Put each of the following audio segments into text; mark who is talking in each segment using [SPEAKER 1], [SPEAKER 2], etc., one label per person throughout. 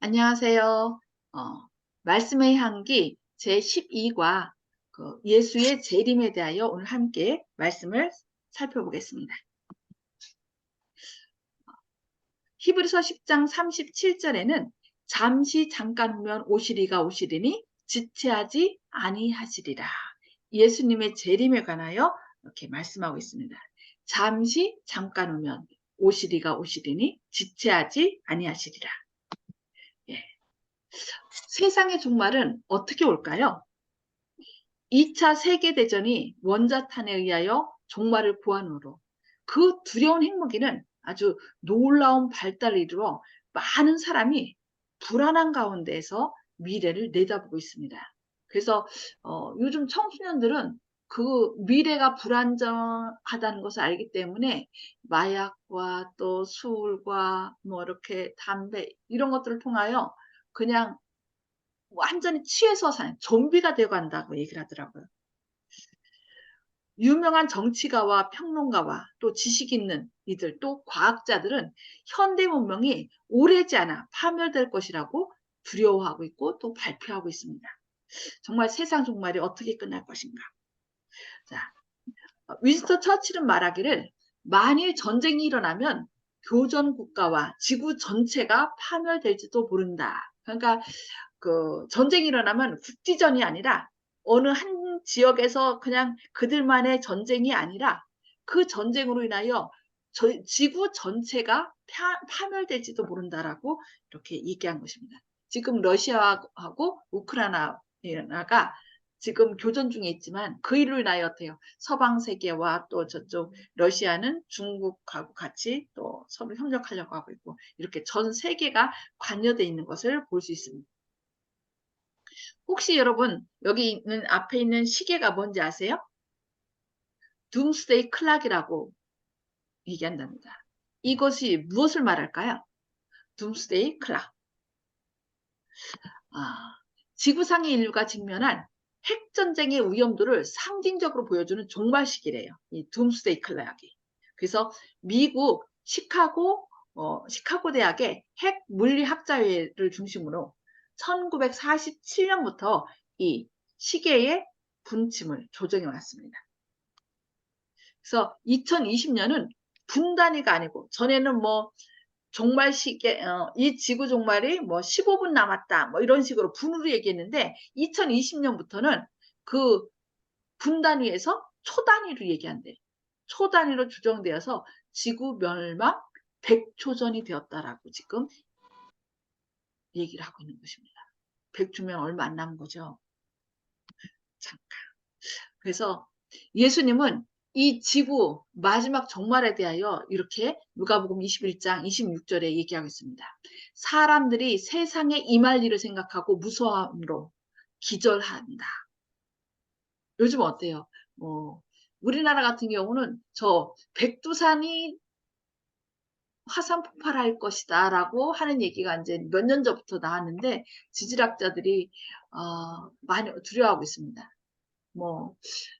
[SPEAKER 1] 안녕하세요. 어, 말씀의 향기 제12과 그 예수의 재림에 대하여 오늘 함께 말씀을 살펴보겠습니다. 히브리서 10장 37절에는 잠시 잠깐 후면 오시리가 오시리니 지체하지 아니하시리라. 예수님의 재림에 관하여 이렇게 말씀하고 있습니다. 잠시 잠깐 후면 오시리가 오시리니 지체하지 아니하시리라. 세상의 종말은 어떻게 올까요? 2차 세계대전이 원자탄에 의하여 종말을 구한으로 그 두려운 행복이는 아주 놀라운 발달을 이루어 많은 사람이 불안한 가운데에서 미래를 내다보고 있습니다. 그래서 어, 요즘 청소년들은 그 미래가 불안정하다는 것을 알기 때문에 마약과 또 술과 뭐 이렇게 담배 이런 것들을 통하여 그냥 완전히 취해서 사는 좀비가 되어 간다고 얘기를 하더라고요. 유명한 정치가와 평론가와 또 지식 있는 이들 또 과학자들은 현대 문명이 오래지 않아 파멸될 것이라고 두려워하고 있고 또 발표하고 있습니다. 정말 세상 종말이 어떻게 끝날 것인가. 자, 윈스터 처칠은 말하기를 만일 전쟁이 일어나면 교전 국가와 지구 전체가 파멸될지도 모른다. 그러니까 그 전쟁이 일어나면 국지전이 아니라 어느 한 지역에서 그냥 그들만의 전쟁이 아니라 그 전쟁으로 인하여 저, 지구 전체가 파, 파멸될지도 모른다라고 이렇게 얘기한 것입니다. 지금 러시아하고 우크라이나가 지금 교전 중에 있지만 그 일로 인하여 어때요? 서방 세계와 또 저쪽 러시아는 중국하고 같이 또 서로 협력하려고 하고 있고 이렇게 전 세계가 관여되어 있는 것을 볼 수 있습니다. 혹시 여러분 여기 있는 앞에 있는 시계가 뭔지 아세요? 둠스데이 클락이라고 얘기한답니다. 이것이 무엇을 말할까요? 둠스데이 클락. 아, 지구상의 인류가 직면한 핵 전쟁의 위험도를 상징적으로 보여주는 종말식이래요. 이 둠스데이 클락이. 그래서 미국 시카고 어, 시카고 대학의 핵 물리학자회를 중심으로 1947년부터 이 시계의 분침을 조정해 왔습니다. 그래서 2020년은 분단위가 아니고 전에는 뭐 종말 시계 어, 이 지구 종말이 뭐 15분 남았다 뭐 이런 식으로 분으로 얘기했는데 2020년부터는 그 분 단위에서 초 단위로 얘기한대. 초 단위로 조정되어서 지구 멸망 100초 전이 되었다라고 지금 얘기를 하고 있는 것입니다. 100주면 얼마 안 남은 거죠. 잠깐. 그래서 예수님은 이 지구 마지막 종말에 대하여 이렇게 누가복음 21장 26절에 얘기하고 있습니다. 사람들이 세상에 임할 일을 생각하고 무서함으로 기절한다. 요즘 어때요? 뭐 우리나라 같은 경우는 저 백두산이 화산 폭발할 것이다 라고 하는 얘기가 이제 몇 년 전부터 나왔는데 지질학자들이 어, 많이 두려워하고 있습니다. 뭐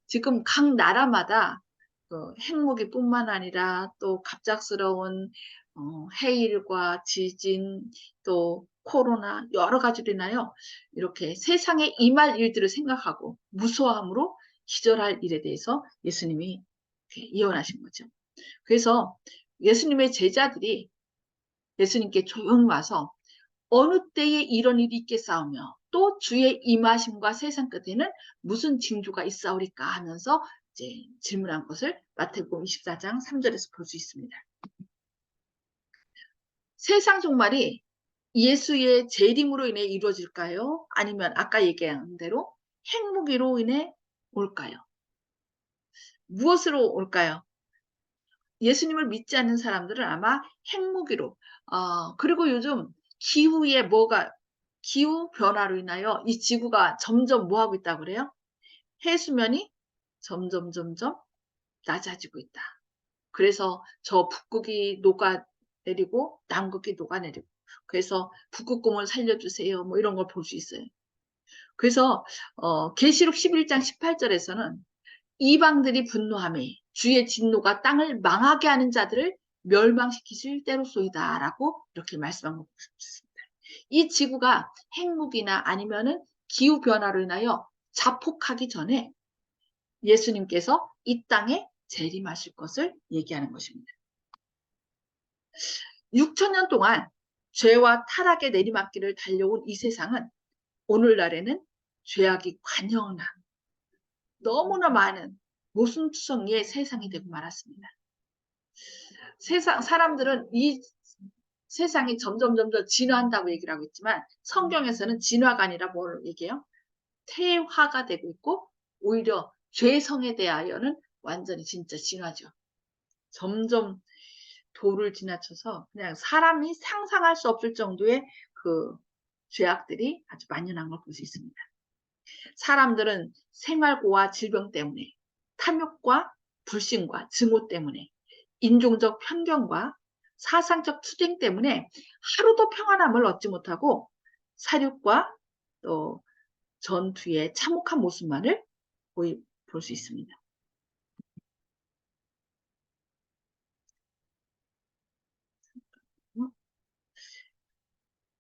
[SPEAKER 1] 지금 각 나라마다 그 핵무기뿐만 아니라 또 갑작스러운 어, 해일과 지진 또 코로나 여러 가지로 인하여 이렇게 세상에 임할 일들을 생각하고 무서함으로 기절할 일에 대해서 예수님이 예언하신 거죠. 그래서 예수님의 제자들이 예수님께 조용히 와서 어느 때에 이런 일이 있겠사오며 또 주의 임하심과 세상 끝에는 무슨 징조가 있사오리까 하면서 이제 질문한 것을 마태복음 24장 3절에서 볼 수 있습니다. 세상 종말이 예수의 재림으로 인해 이루어질까요? 아니면 아까 얘기한 대로 핵무기로 인해 올까요? 무엇으로 올까요? 예수님을 믿지 않는 사람들은 아마 핵무기로 어, 그리고 요즘 기후에 뭐가 기후 변화로 인하여 이 지구가 점점 뭐하고 있다고 그래요? 해수면이 점점 점점 낮아지고 있다. 그래서 저 북극이 녹아내리고 남극이 녹아내리고 그래서 북극곰을 살려주세요. 뭐 이런 걸 볼 수 있어요. 그래서 어, 계시록 11장 18절에서는 이방들이 분노함에 주의 진노가 땅을 망하게 하는 자들을 멸망시키실 때로소이다 라고 이렇게 말씀한 것 같습니다. 이 지구가 핵무기나 아니면은 기후 변화로 인하여 자폭하기 전에 예수님께서 이 땅에 재림하실 것을 얘기하는 것입니다. 6천년 동안 죄와 타락의 내리막길을 달려온 이 세상은 오늘날에는 죄악이 관영한 너무나 많은 모순투성이의 세상이 되고 말았습니다. 세상 사람들은 이 세상이 점점 점점 진화한다고 얘기를 하고 있지만 성경에서는 진화가 아니라 뭘 얘기해요? 퇴화가 되고 있고 오히려 죄성에 대하여는 완전히 진짜 진화죠. 점점 도를 지나쳐서 그냥 사람이 상상할 수 없을 정도의 그 죄악들이 아주 만연한 걸 볼 수 있습니다. 사람들은 생활고와 질병 때문에 탐욕과 불신과 증오 때문에 인종적 편견과 사상적 투쟁 때문에 하루도 평안함을 얻지 못하고 사륙과 또 전투의 참혹한 모습만을 볼 수 있습니다.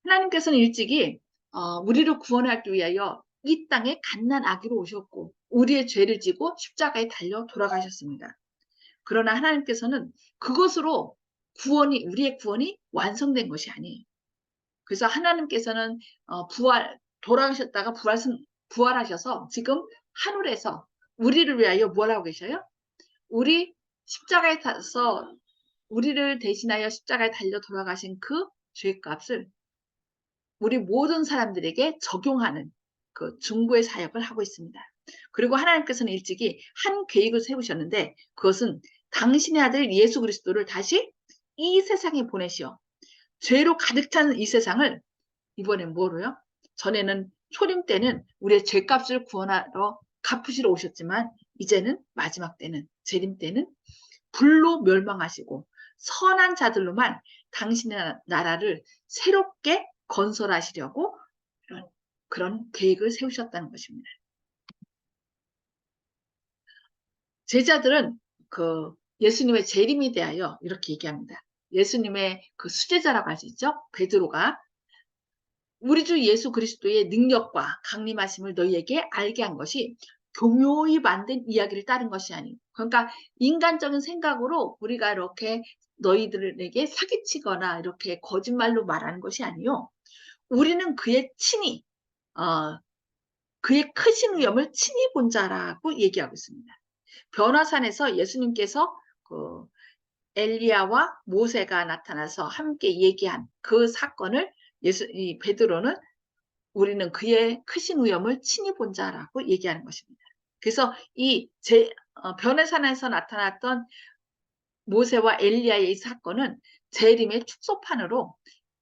[SPEAKER 1] 하나님께서는 일찍이 어, 우리를 구원하기 위하여 이 땅에 갓난 아기로 오셨고 우리의 죄를 지고 십자가에 달려 돌아가셨습니다. 그러나 하나님께서는 그것으로 구원이 우리의 구원이 완성된 것이 아니에요. 그래서 하나님께서는 어, 부활 돌아가셨다가 부활 부활하셔서 지금 하늘에서 우리를 위하여 뭘 하고 계셔요? 우리 십자가에 타서 우리를 대신하여 십자가에 달려 돌아가신 그 죄값을 우리 모든 사람들에게 적용하는 그 중보의 사역을 하고 있습니다. 그리고 하나님께서는 일찍이 한 계획을 세우셨는데 그것은 당신의 아들 예수 그리스도를 다시 이 세상에 보내시어 죄로 가득 찬 이 세상을 이번엔 뭐로요? 전에는 초림 때는 우리의 죄값을 구원하러 갚으시러 오셨지만 이제는 마지막 때는 재림 때는 불로 멸망하시고 선한 자들로만 당신의 나라를 새롭게 건설하시려고 그런, 그런 계획을 세우셨다는 것입니다. 제자들은 그 예수님의 재림에 대하여 이렇게 얘기합니다. 예수님의 그 수제자라고 할 수 있죠. 베드로가 우리 주 예수 그리스도의 능력과 강림하심을 너희에게 알게 한 것이 교묘히 만든 이야기를 따른 것이 아니고 그러니까 인간적인 생각으로 우리가 이렇게 너희들에게 사기치거나 이렇게 거짓말로 말하는 것이 아니요. 우리는 그의 친히 어, 그의 크신 위엄을 친히 본 자라고 얘기하고 있습니다. 변화산에서 예수님께서 그 엘리야와 모세가 나타나서 함께 얘기한 그 사건을 예수 이 베드로는 우리는 그의 크신 위엄을 친히 본 자라고 얘기하는 것입니다. 그래서 이 제 어, 변해산에서 나타났던 모세와 엘리야의 이 사건은 재림의 축소판으로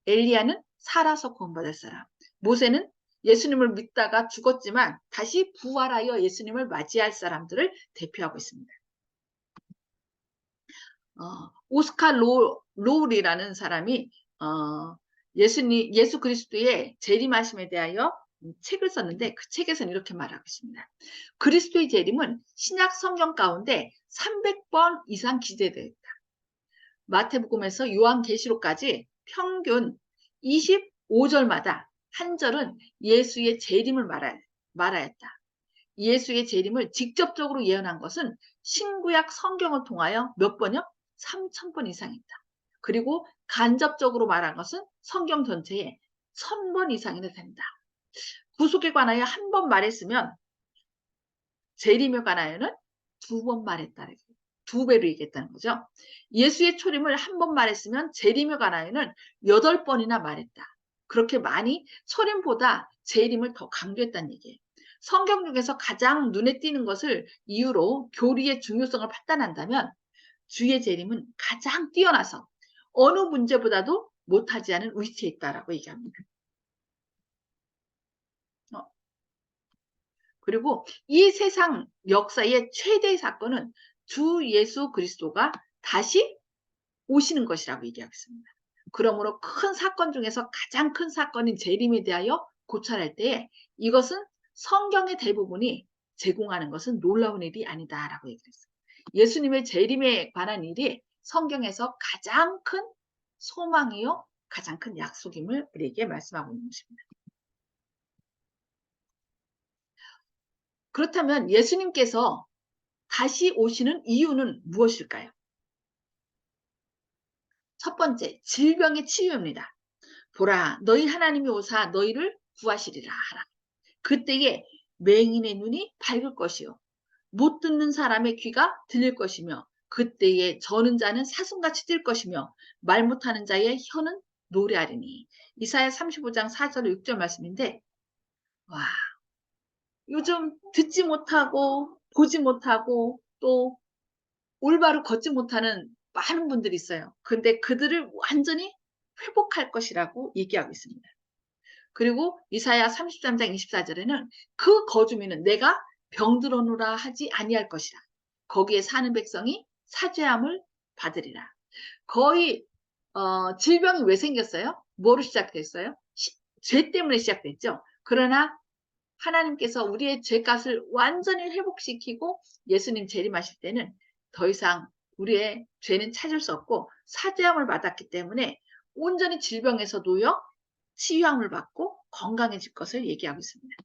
[SPEAKER 1] 엘리야는 살아서 구원받을 사람, 모세는 예수님을 믿다가 죽었지만 다시 부활하여 예수님을 맞이할 사람들을 대표하고 있습니다. 어, 오스카 로, 로울이라는 사람이 어, 예수님, 예수 그리스도의 재림하심에 대하여 책을 썼는데 그 책에서는 이렇게 말하고 있습니다. 그리스도의 재림은 신약 성경 가운데 300번 이상 기재되어 있다. 마태복음에서 요한계시록까지 평균 25절마다 한 절은 예수의 재림을 말하, 말하였다. 예수의 재림을 직접적으로 예언한 것은 신구약 성경을 통하여 몇 번요? 3천번 이상이다. 그리고 간접적으로 말한 것은 성경 전체에 1000번 이상이나 된다. 구속에 관하여 한 번 말했으면 재림에 관하여는 두 번 말했다. 두 배로 얘기했다는 거죠. 예수의 초림을 한 번 말했으면 재림에 관하여는 여덟 번이나 말했다. 그렇게 많이 초림보다 재림을 더 강조했다는 얘기예요. 성경 중에서 가장 눈에 띄는 것을 이유로 교리의 중요성을 판단한다면 주의 재림은 가장 뛰어나서 어느 문제보다도 못하지 않은 위치에 있다라고 얘기합니다. 어. 그리고 이 세상 역사의 최대의 사건은 주 예수 그리스도가 다시 오시는 것이라고 얘기하겠습니다. 그러므로 큰 사건 중에서 가장 큰 사건인 재림에 대하여 고찰할 때 이것은 성경의 대부분이 제공하는 것은 놀라운 일이 아니다라고 얘기했어요. 예수님의 재림에 관한 일이 성경에서 가장 큰 소망이요 가장 큰 약속임을 우리에게 말씀하고 있는 것입니다. 그렇다면 예수님께서 다시 오시는 이유는 무엇일까요? 첫 번째, 질병의 치유입니다. 보라, 너희 하나님이 오사 너희를 구하시리라 하라. 그때에 맹인의 눈이 밝을 것이요. 못 듣는 사람의 귀가 들릴 것이며 그때에 저는 자는 사슴같이 뛸 것이며 말 못하는 자의 혀는 노래하리니 이사야 35장 4절 6절 말씀인데 와 요즘 듣지 못하고 보지 못하고 또 올바로 걷지 못하는 많은 분들이 있어요. 근데 그들을 완전히 회복할 것이라고 얘기하고 있습니다. 그리고 이사야 33장 24절에는 그 거주민은 내가 병들어노라 하지 아니할 것이라. 거기에 사는 백성이 사죄함을 받으리라. 거의 어, 질병이 왜 생겼어요? 뭐로 시작됐어요? 시, 죄 때문에 시작됐죠. 그러나 하나님께서 우리의 죄값을 완전히 회복시키고 예수님 재림하실 때는 더 이상 우리의 죄는 찾을 수 없고 사죄함을 받았기 때문에 온전히 질병에서도요 치유함을 받고 건강해질 것을 얘기하고 있습니다.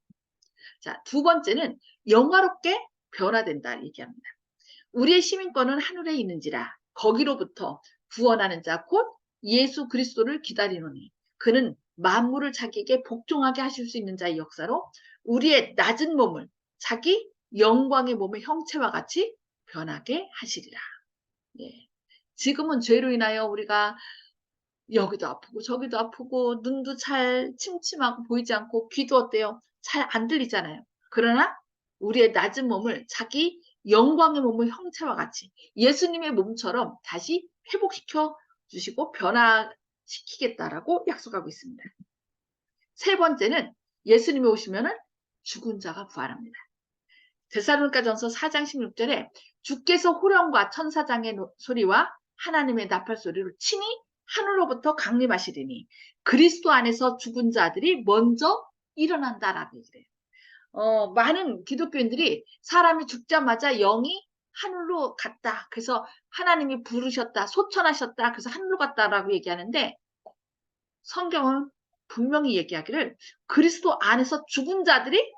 [SPEAKER 1] 자, 두 번째는 영화롭게 변화된다 얘기합니다. 우리의 시민권은 하늘에 있는지라 거기로부터 구원하는 자 곧 예수 그리스도를 기다리노니 그는 만물을 자기에게 복종하게 하실 수 있는 자의 역사로 우리의 낮은 몸을 자기 영광의 몸의 형체와 같이 변하게 하시리라. 예. 지금은 죄로 인하여 우리가 여기도 아프고 저기도 아프고 눈도 잘 침침하고 보이지 않고 귀도 어때요? 잘 안 들리잖아요. 그러나 우리의 낮은 몸을 자기 영광의 몸의 형체와 같이 예수님의 몸처럼 다시 회복시켜 주시고 변화시키겠다라고 약속하고 있습니다. 세 번째는 예수님이 오시면은 죽은 자가 부활합니다. 데살로니가전서 4장 16절에 주께서 호령과 천사장의 소리와 하나님의 나팔 소리로 친히 하늘로부터 강림하시리니 그리스도 안에서 죽은 자들이 먼저 일어난다라고 얘기해요. 어, 많은 기독교인들이 사람이 죽자마자 영이 하늘로 갔다. 그래서 하나님이 부르셨다, 소천하셨다. 그래서 하늘로 갔다라고 얘기하는데 성경은 분명히 얘기하기를 그리스도 안에서 죽은 자들이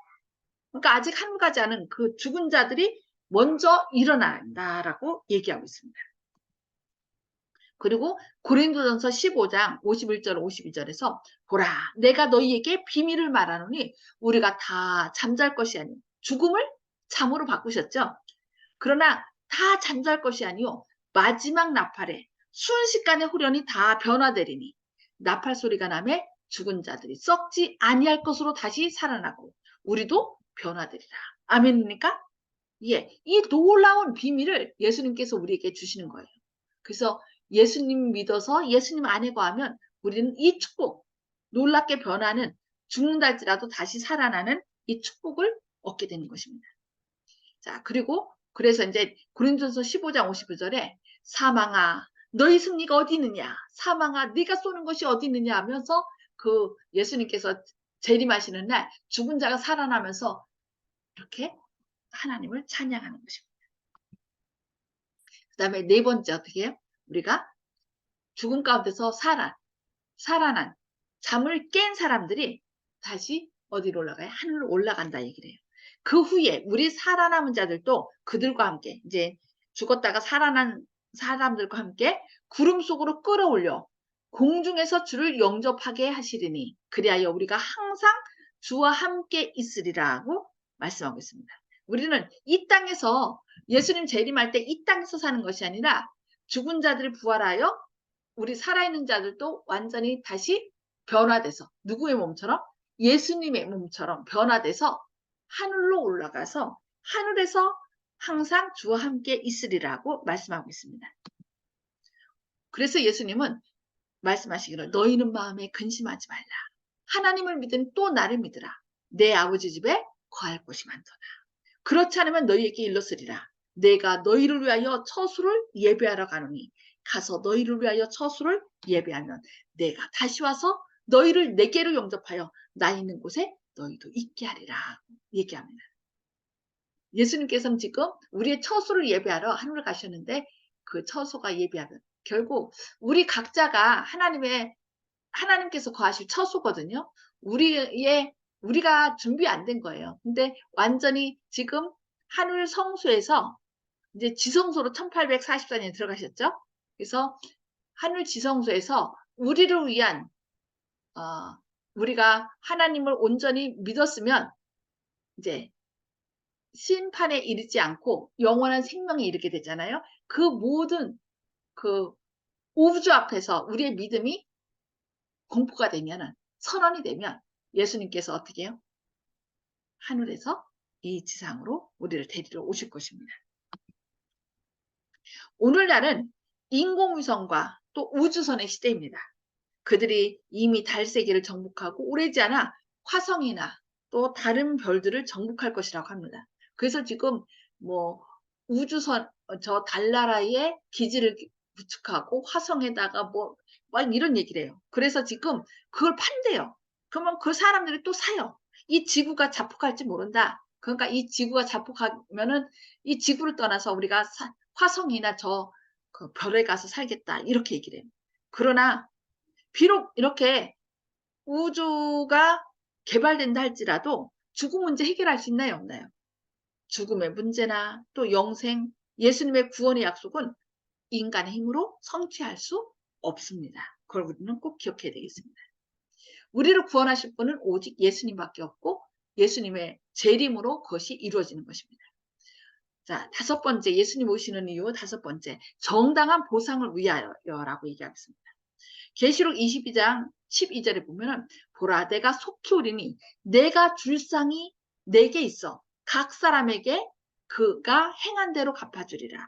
[SPEAKER 1] 그러니까 아직 하늘 가지 않은 그 죽은 자들이 먼저 일어난다라고 얘기하고 있습니다. 그리고 고린도전서 15장 51절 52절에서 보라 내가 너희에게 비밀을 말하노니 우리가 다 잠잘 것이 아니요 죽음을 잠으로 바꾸셨죠. 그러나 다 잠잘 것이 아니요 마지막 나팔에 순식간에 후련이 다 변화되리니 나팔 소리가 나매 죽은 자들이 썩지 아니할 것으로 다시 살아나고 우리도 변화되리라. 아멘입니까? 예, 이 놀라운 비밀을 예수님께서 우리에게 주시는 거예요. 그래서 예수님 믿어서 예수님 안에 거하면 우리는 이 축복, 놀랍게 변하는 죽는다 할지라도 다시 살아나는 이 축복을 얻게 되는 것입니다. 자, 그리고 그래서 이제 고린도서 15장 55절에 사망아 너희 승리가 어디 있느냐? 사망아 네가 쏘는 것이 어디 있느냐 하면서 그 예수님께서 재림하시는 날 죽은 자가 살아나면서 이렇게 하나님을 찬양하는 것입니다. 그 다음에 네 번째 어떻게 해요? 우리가 죽음 가운데서 살아, 살아난 잠을 깬 사람들이 다시 어디로 올라가요? 하늘로 올라간다 얘기를 해요. 그 후에 우리 살아남은 자들도 그들과 함께 이제 죽었다가 살아난 사람들과 함께 구름 속으로 끌어올려 공중에서 주를 영접하게 하시리니 그리하여 우리가 항상 주와 함께 있으리라고 말씀하고 있습니다. 우리는 이 땅에서 예수님 재림할 때 이 땅에서 사는 것이 아니라 죽은 자들이 부활하여 우리 살아있는 자들도 완전히 다시 변화돼서 누구의 몸처럼 예수님의 몸처럼 변화돼서 하늘로 올라가서 하늘에서 항상 주와 함께 있으리라고 말씀하고 있습니다. 그래서 예수님은 말씀하시기를 너희는 마음에 근심하지 말라. 하나님을 믿은 또 나를 믿으라. 내 아버지 집에 거할 곳이 많도다. 그렇지 않으면 너희에게 일렀으리라. 내가 너희를 위하여 처수를 예배하러 가노니 가서 너희를 위하여 처수를 예배하면 내가 다시 와서 너희를 내게로 영접하여 나 있는 곳에 너희도 있게 하리라 얘기합니다. 예수님께서는 지금 우리의 처수를 예배하러 하늘을 가셨는데 그 처소가 예배하면 결국 우리 각자가 하나님의 하나님께서 거하실 처소거든요. 우리의 우리가 준비 안 된 거예요. 근데 완전히 지금 하늘 성소에서 이제 지성소로 1844년에 들어가셨죠. 그래서 하늘 지성소에서 우리를 위한 어, 우리가 하나님을 온전히 믿었으면 이제 심판에 이르지 않고 영원한 생명에 이르게 되잖아요. 그 모든 그 우주 앞에서 우리의 믿음이 공포가 되면은 선언이 되면 예수님께서 어떻게 해요? 하늘에서 이 지상으로 우리를 데리러 오실 것입니다. 오늘날은 인공위성과 또 우주선의 시대입니다. 그들이 이미 달 세계를 정복하고 오래지 않아 화성이나 또 다른 별들을 정복할 것이라고 합니다. 그래서 지금 뭐 우주선 어, 저 달나라에 기지를 구축하고 화성에다가 뭐막 이런 얘기를 해요. 그래서 지금 그걸 판대요. 그러면 그 사람들이 또 사요. 이 지구가 자폭할지 모른다. 그러니까 이 지구가 자폭하면은 이 지구를 떠나서 우리가 사, 화성이나 저 그 별에 가서 살겠다 이렇게 얘기를 해요. 그러나 비록 이렇게 우주가 개발된다 할지라도 죽음 문제 해결할 수 있나요 없나요? 죽음의 문제나 또 영생, 예수님의 구원의 약속은 인간의 힘으로 성취할 수 없습니다. 그걸 우리는 꼭 기억해야 되겠습니다. 우리를 구원하실 분은 오직 예수님밖에 없고 예수님의 재림으로 그것이 이루어지는 것입니다. 자, 다섯 번째 예수님 오시는 이유 다섯 번째 정당한 보상을 위하여라고 얘기하겠습니다. 계시록 22장 12절에 보면은 보라 내가 속히 오리니 내가 줄 상이 내게 있어 각 사람에게 그가 행한 대로 갚아주리라.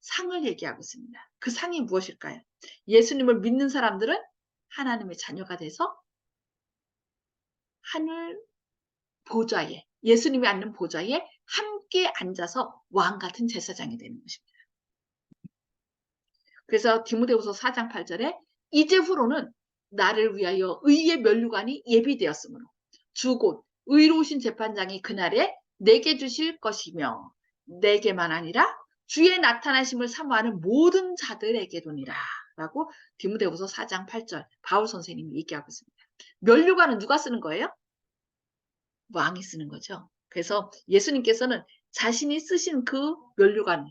[SPEAKER 1] 상을 얘기하고 있습니다. 그 상이 무엇일까요? 예수님을 믿는 사람들은 하나님의 자녀가 돼서 하늘 보좌에 예수님이 앉는 보좌에 함께 앉아서 왕 같은 제사장이 되는 것입니다. 그래서 디모데후서 4장 8절에 이제 후로는 나를 위하여 의의 면류관이 예비되었으므로 주곧 의로우신 재판장이 그날에 내게 주실 것이며 내게만 아니라 주의 나타나심을 사모하는 모든 자들에게도니라 라고 디모데후서 4장 8절 바울 선생님이 얘기하고 있습니다. 면류관은 누가 쓰는 거예요? 왕이 쓰는 거죠. 그래서 예수님께서는 자신이 쓰신 그 면류관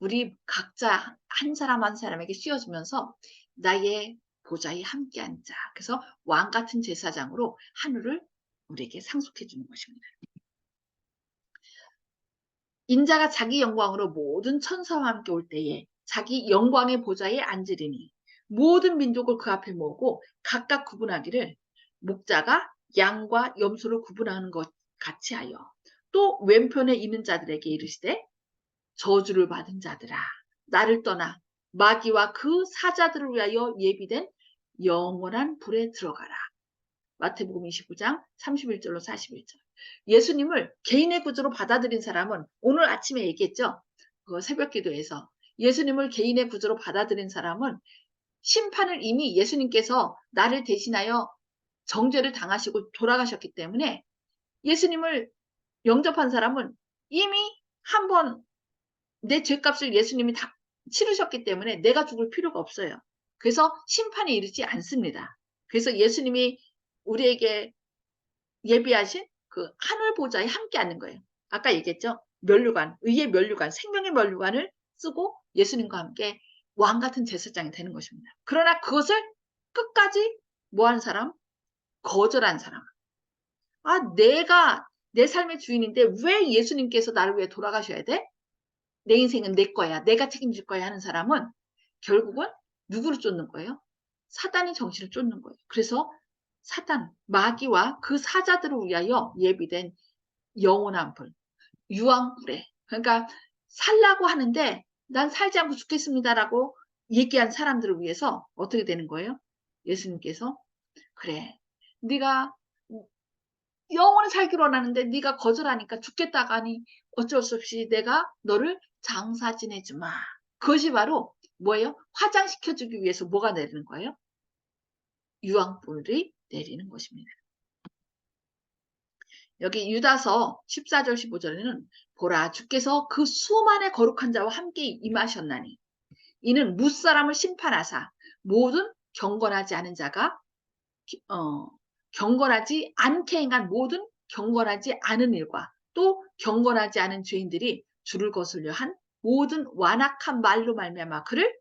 [SPEAKER 1] 우리 각자 한 사람 한 사람에게 씌워주면서 나의 보좌에 함께 앉아. 그래서 왕 같은 제사장으로 하늘을 우리에게 상속해 주는 것입니다. 인자가 자기 영광으로 모든 천사와 함께 올 때에 자기 영광의 보좌에 앉으리니 모든 민족을 그 앞에 모으고 각각 구분하기를 목자가 양과 염소를 구분하는 것 같이 하여 또 왼편에 있는 자들에게 이르시되 저주를 받은 자들아 나를 떠나 마귀와 그 사자들을 위하여 예비된 영원한 불에 들어가라. 마태복음 29장 31절로 41절. 예수님을 개인의 구주로 받아들인 사람은 오늘 아침에 얘기했죠. 그 새벽 기도에서 예수님을 개인의 구주로 받아들인 사람은 심판을 이미 예수님께서 나를 대신하여 정죄를 당하시고 돌아가셨기 때문에 예수님을 영접한 사람은 이미 한 번 내 죄값을 예수님이 다 치르셨기 때문에 내가 죽을 필요가 없어요. 그래서 심판에 이르지 않습니다. 그래서 예수님이 우리에게 예비하신 그 하늘 보좌에 함께 앉는 거예요. 아까 얘기했죠. 면류관, 의의 면류관, 생명의 면류관을 쓰고 예수님과 함께 왕 같은 제사장이 되는 것입니다. 그러나 그것을 끝까지 뭐한 사람? 거절한 사람. 아, 내가 내 삶의 주인인데 왜 예수님께서 나를 위해 돌아가셔야 돼? 내 인생은 내 거야. 내가 책임질 거야 하는 사람은 결국은 누구를 쫓는 거예요? 사단이 정신을 쫓는 거예요. 그래서 사단, 마귀와 그 사자들을 위하여 예비된 영원한 불, 유황불에. 그러니까 살라고 하는데 난 살지 않고 죽겠습니다라고 얘기한 사람들을 위해서 어떻게 되는 거예요? 예수님께서 그래, 네가 영원히 살기로 하는데 네가 거절하니까 죽겠다가 하니 어쩔 수 없이 내가 너를 장사 지내주마. 그것이 바로 뭐예요? 화장시켜주기 위해서 뭐가 내리는 거예요? 유황불이 내리는 것입니다. 여기 유다서 14절 15절에는 보라 주께서 그 수만의 거룩한 자와 함께 임하셨나니 이는 무사람을 심판하사 모든 경건하지 않은 자가 어, 경건하지 않게 행한 모든 경건하지 않은 일과 또 경건하지 않은 죄인들이 주를 거슬려 한 모든 완악한 말로 말미암아 그를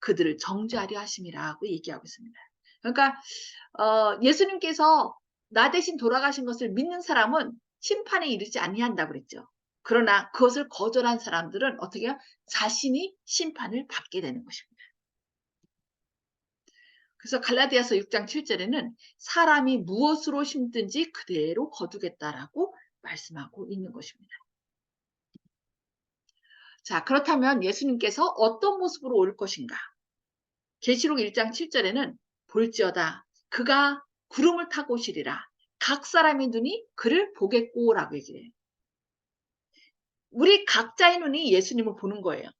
[SPEAKER 1] 그들을 정죄하려 하심이라고 얘기하고 있습니다. 그러니까 어, 예수님께서 나 대신 돌아가신 것을 믿는 사람은 심판에 이르지 아니한다고 그랬죠. 그러나 그것을 거절한 사람들은 어떻게 해요? 자신이 심판을 받게 되는 것입니다. 그래서 갈라디아서 6장 7절에는 사람이 무엇으로 심든지 그대로 거두겠다라고 말씀하고 있는 것입니다. 자, 그렇다면 예수님께서 어떤 모습으로 올 것인가? 계시록 1장 7절에는 볼지어다 그가 구름을 타고 오시리라 각 사람의 눈이 그를 보겠고라고 얘기를 해요. 우리 각자의 눈이 예수님을 보는 거예요.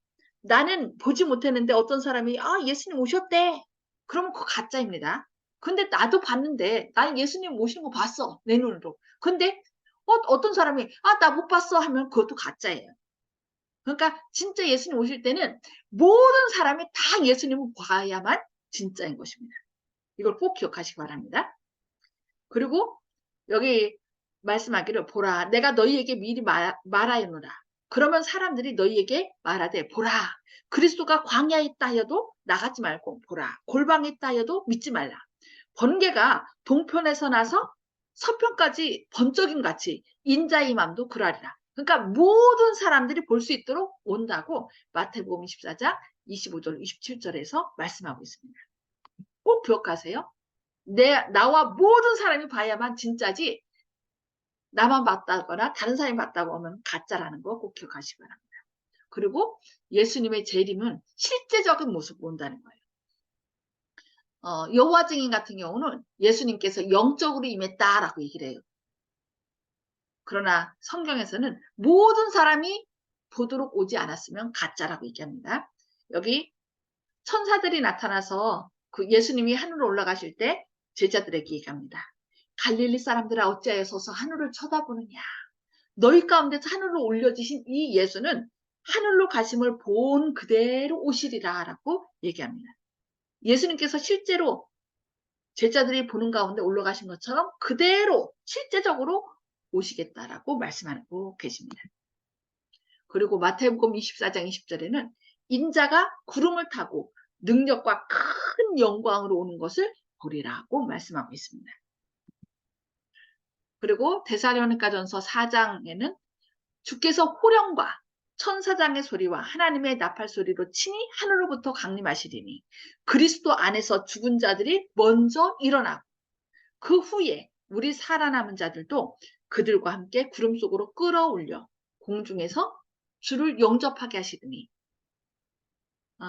[SPEAKER 1] 나는 보지 못했는데 어떤 사람이 아 예수님 오셨대. 그러면 그거 가짜입니다. 근데 나도 봤는데 나는 예수님 오시는 거 봤어 내 눈으로. 근데 어, 떤 사람이 아 나 못 봤어 하면 그것도 가짜예요. 그러니까 진짜 예수님 오실 때는 모든 사람이 다 예수님을 봐야만 진짜인 것입니다. 이걸 꼭 기억하시기 바랍니다. 그리고 여기 말씀하기를 보라 내가 너희에게 미리 말, 말하였노라. 그러면 사람들이 너희에게 말하되 보라 그리스도가 광야에 있다 하여도 나가지 말고 보라 골방에 있다 하여도 믿지 말라. 번개가 동편에서 나서 서편까지 번쩍임 같이 인자의 맘도 그러하리라. 그러니까 모든 사람들이 볼 수 있도록 온다고 마태복음 24장 25절 27절에서 말씀하고 있습니다. 꼭 기억하세요. 내 나와 모든 사람이 봐야만 진짜지 나만 봤다거나 다른 사람이 봤다고 하면 가짜라는 거 꼭 기억하시기 바랍니다. 그리고 예수님의 재림은 실제적인 모습을 본다는 거예요. 어, 여호와 증인 같은 경우는 예수님께서 영적으로 임했다라고 얘기를 해요. 그러나 성경에서는 모든 사람이 보도록 오지 않았으면 가짜라고 얘기합니다. 여기 천사들이 나타나서 그 예수님이 하늘로 올라가실 때 제자들에게 얘기합니다. 갈릴리 사람들아 어찌하여 서서 하늘을 쳐다보느냐. 너희 가운데서 하늘로 올려지신 이 예수는 하늘로 가심을 본 그대로 오시리라 라고 얘기합니다. 예수님께서 실제로 제자들이 보는 가운데 올라가신 것처럼 그대로 실제적으로 오시겠다라고 말씀하고 계십니다. 그리고 마태복음 24장 20절에는 인자가 구름을 타고 능력과 큰 영광으로 오는 것을 보리라고 말씀하고 있습니다. 그리고 데살로니가전서 4장에는 주께서 호령과 천사장의 소리와 하나님의 나팔 소리로 친히 하늘로부터 강림하시리니 그리스도 안에서 죽은 자들이 먼저 일어나고 그 후에 우리 살아남은 자들도 그들과 함께 구름 속으로 끌어올려 공중에서 주를 영접하게 하시더니 어,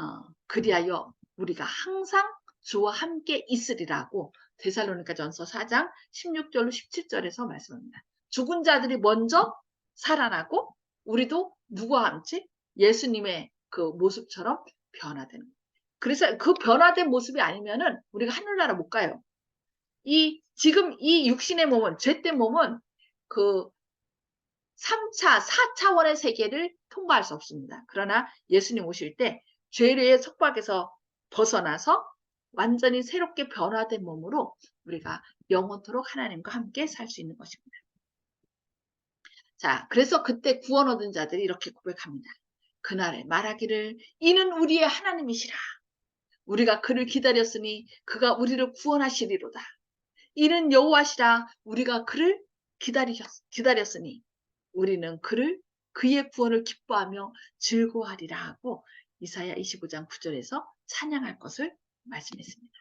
[SPEAKER 1] 그리하여 우리가 항상 주와 함께 있으리라고 데살로니가 전서 4장 16절로 17절에서 말씀합니다. 죽은 자들이 먼저 살아나고 우리도 누구와 함께 예수님의 그 모습처럼 변화되는. 그래서 그 변화된 모습이 아니면은 우리가 하늘나라 못 가요. 이 지금 이 육신의 몸은 죄된 몸은 그 3차, 4차원의 세계를 통과할 수 없습니다. 그러나 예수님 오실 때 죄의 속박에서 벗어나서 완전히 새롭게 변화된 몸으로 우리가 영원토록 하나님과 함께 살 수 있는 것입니다. 자, 그래서 그때 구원 얻은 자들이 이렇게 고백합니다. 그날에 말하기를 이는 우리의 하나님이시라. 우리가 그를 기다렸으니 그가 우리를 구원하시리로다. 이는 여호와시라 우리가 그를 기다리셨, 기다렸으니 우리는 그를 그의 구원을 기뻐하며 즐거워하리라 하고 이사야 25장 9절에서 찬양할 것을 말씀했습니다.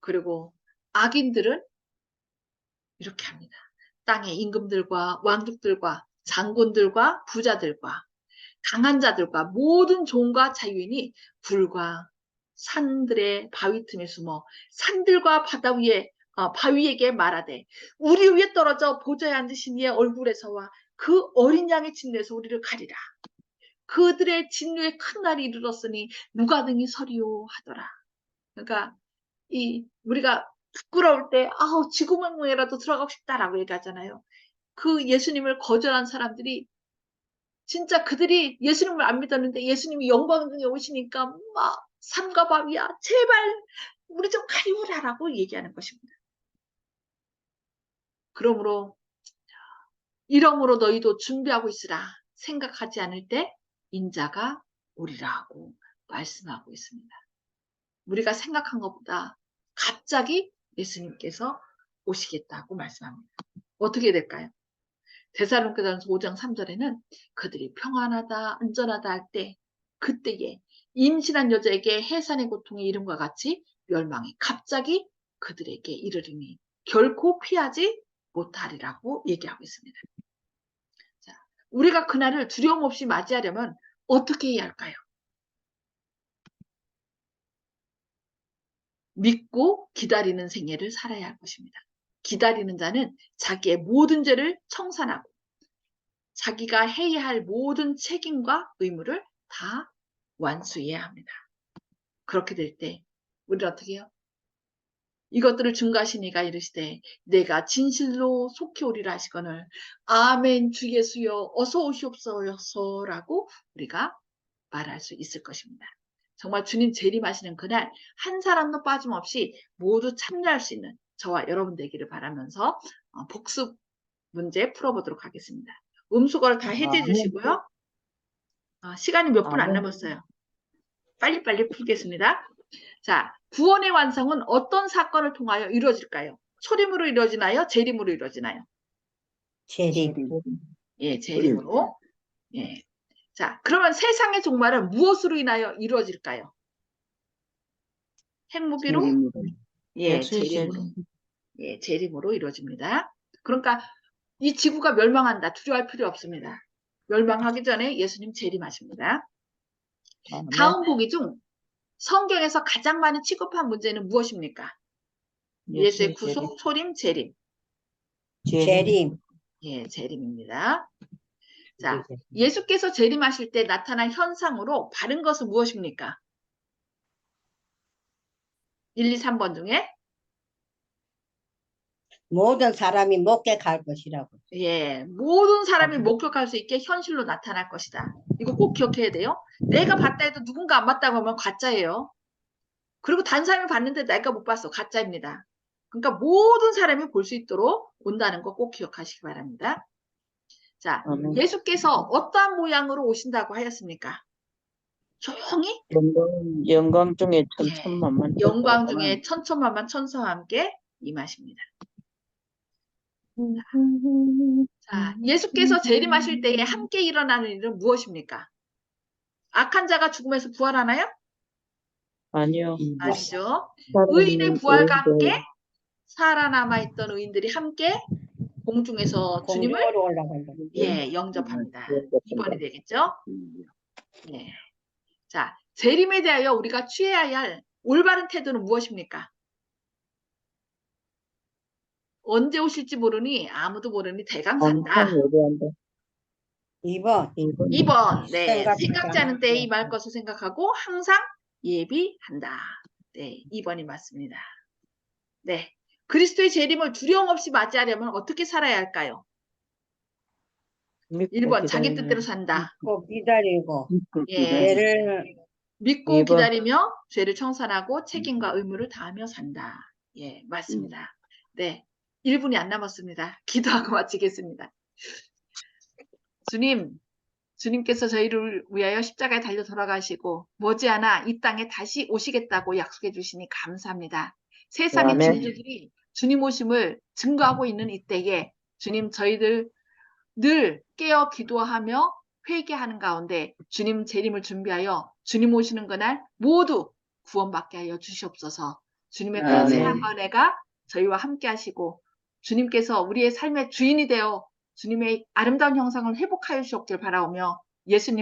[SPEAKER 1] 그리고 악인들은 이렇게 합니다. 땅의 임금들과 왕족들과 장군들과 부자들과 강한 자들과 모든 종과 자유인이 불과 산들의 바위 틈에 숨어 산들과 바다 위에 어, 바위에게 말하되 우리 위에 떨어져 보좌에 앉으신 이의 얼굴에서와 그 어린 양의 진노에서 우리를 가리라. 그들의 진노의 큰 날이 이르렀으니 누가 등이 서리요 하더라. 그러니까 이 우리가 부끄러울 때 아우 지구명령이라도 들어가고 싶다라고 얘기하잖아요. 그 예수님을 거절한 사람들이 진짜 그들이 예수님을 안 믿었는데 예수님이 영광 중에 오시니까 막 산과 바위야 제발 우리 좀 가리우라라고 얘기하는 것입니다. 그러므로 이러므로 너희도 준비하고 있으라 생각하지 않을 때 인자가 오리라 하고 말씀하고 있습니다. 우리가 생각한 것보다 갑자기 예수님께서 오시겠다고 말씀합니다. 어떻게 될까요? 대사로니가전서 5장 3절에는 그들이 평안하다 안전하다 할 때 그때에 임신한 여자에게 해산의 고통의 이름과 같이 멸망이 갑자기 그들에게 이르리니 결코 피하지 못하리라고 얘기하고 있습니다. 자, 우리가 그날을 두려움 없이 맞이하려면 어떻게 해야 할까요? 믿고 기다리는 생애를 살아야 할 것입니다. 기다리는 자는 자기의 모든 죄를 청산하고 자기가 해야 할 모든 책임과 의무를 다 완수해야 합니다. 그렇게 될 때 우리는 어떻게 해요? 이것들을 증가하시니가 이르시되 내가 진실로 속히 오리라 하시거늘 아멘 주 예수여 어서 오시옵소서라고 우리가 말할 수 있을 것입니다. 정말 주님 재림하시는 그날 한 사람도 빠짐없이 모두 참여할 수 있는 저와 여러분 되기를 바라면서 어, 복습 문제 풀어보도록 하겠습니다. 음수거를 다 해제 주시고요. 어, 시간이 몇 분 안 남았어요. 빨리빨리 풀겠습니다. 자, 구원의 완성은 어떤 사건을 통하여 이루어질까요? 초림으로 이루어지나요? 재림으로 이루어지나요?
[SPEAKER 2] 재림.
[SPEAKER 1] 예, 재림으로. 예. 자, 그러면 세상의 종말은 무엇으로 인하여 이루어질까요? 핵무기로? 예,
[SPEAKER 2] 예수
[SPEAKER 1] 재림으로.
[SPEAKER 2] 재림.
[SPEAKER 1] 예, 재림으로 이루어집니다. 그러니까 이 지구가 멸망한다. 두려워할 필요 없습니다. 멸망하기 전에 예수님 재림하십니다. 다음 보기 중 성경에서 가장 많이 취급한 문제는 무엇입니까? 예수의 구속, 초림, 재림.
[SPEAKER 2] 재림.
[SPEAKER 1] 예, 재림입니다. 자, 예수께서 재림하실 때 나타난 현상으로 바른 것은 무엇입니까? 1, 2, 3번 중에
[SPEAKER 2] 모든 사람이 목격할 것이라고.
[SPEAKER 1] 예, 모든 사람이 목격할 수 있게 현실로 나타날 것이다. 이거 꼭 기억해야 돼요. 내가 봤다 해도 누군가 안 봤다고 하면 가짜예요. 그리고 단 사람이 봤는데 내가 못 봤어. 가짜입니다. 그러니까 모든 사람이 볼 수 있도록 온다는 거 꼭 기억하시기 바랍니다. 자. 예수께서 어떠한 모양으로 오신다고 하였습니까? 조용히
[SPEAKER 3] 영광, 영광 중에
[SPEAKER 1] 예,
[SPEAKER 3] 천천만만
[SPEAKER 1] 영광 중에 천천만만 천사와 함께 임하십니다. 자, 예수께서 재림하실 때에 함께 일어나는 일은 무엇입니까? 악한 자가 죽음에서 부활하나요?
[SPEAKER 3] 아니요.
[SPEAKER 1] 아니죠. 의인의 부활과 함께 살아남아 있던 의인들이 함께 공중에서 주님을. 예, 영접합니다.
[SPEAKER 3] 음,
[SPEAKER 1] 2번이 되겠죠? 예. 자, 재림에 대하여 우리가 취해야 할 올바른 태도는 무엇입니까? 언제 오실지 모르니 아무도 모르니 대강 산다.
[SPEAKER 3] 엄청 예리한데.
[SPEAKER 2] 2번.
[SPEAKER 3] 2번.
[SPEAKER 1] 2번, 네.
[SPEAKER 2] 생각지
[SPEAKER 1] 생각지 않은 때에 임할 것을 생각하고 항상 예비한다. 네, 2번이 맞습니다. 네. 그리스도의 재림을 두려움 없이 맞이하려면 어떻게 살아야 할까요? 1번, 자기 뜻대로 산다.
[SPEAKER 2] 꼭 기다리고.
[SPEAKER 1] 예.
[SPEAKER 2] 죄를
[SPEAKER 1] 믿고
[SPEAKER 3] 이번.
[SPEAKER 1] 기다리며 죄를 청산하고 책임과 의무를 다하며 산다. 예, 맞습니다. 네. 1분이 안 남았습니다. 기도하고 마치겠습니다. 주님, 주님께서 저희를 위하여 십자가에 달려 돌아가시고 머지않아 이 땅에 다시 오시겠다고 약속해 주시니 감사합니다. 세상의. 진주들이 주님 오심을 증거하고 있는 이때에 주님 저희들 늘 깨어 기도하며 회개하는 가운데 주님 재림을 준비하여 주님 오시는 그날 모두 구원받게 하여 주시옵소서. 주님의
[SPEAKER 3] 아멘.
[SPEAKER 1] 사랑과 은혜가 저희와 함께 하시고 주님께서 우리의 삶의 주인이 되어 주님의 아름다운 형상을 회복하여 주셨길 바라오며 예수님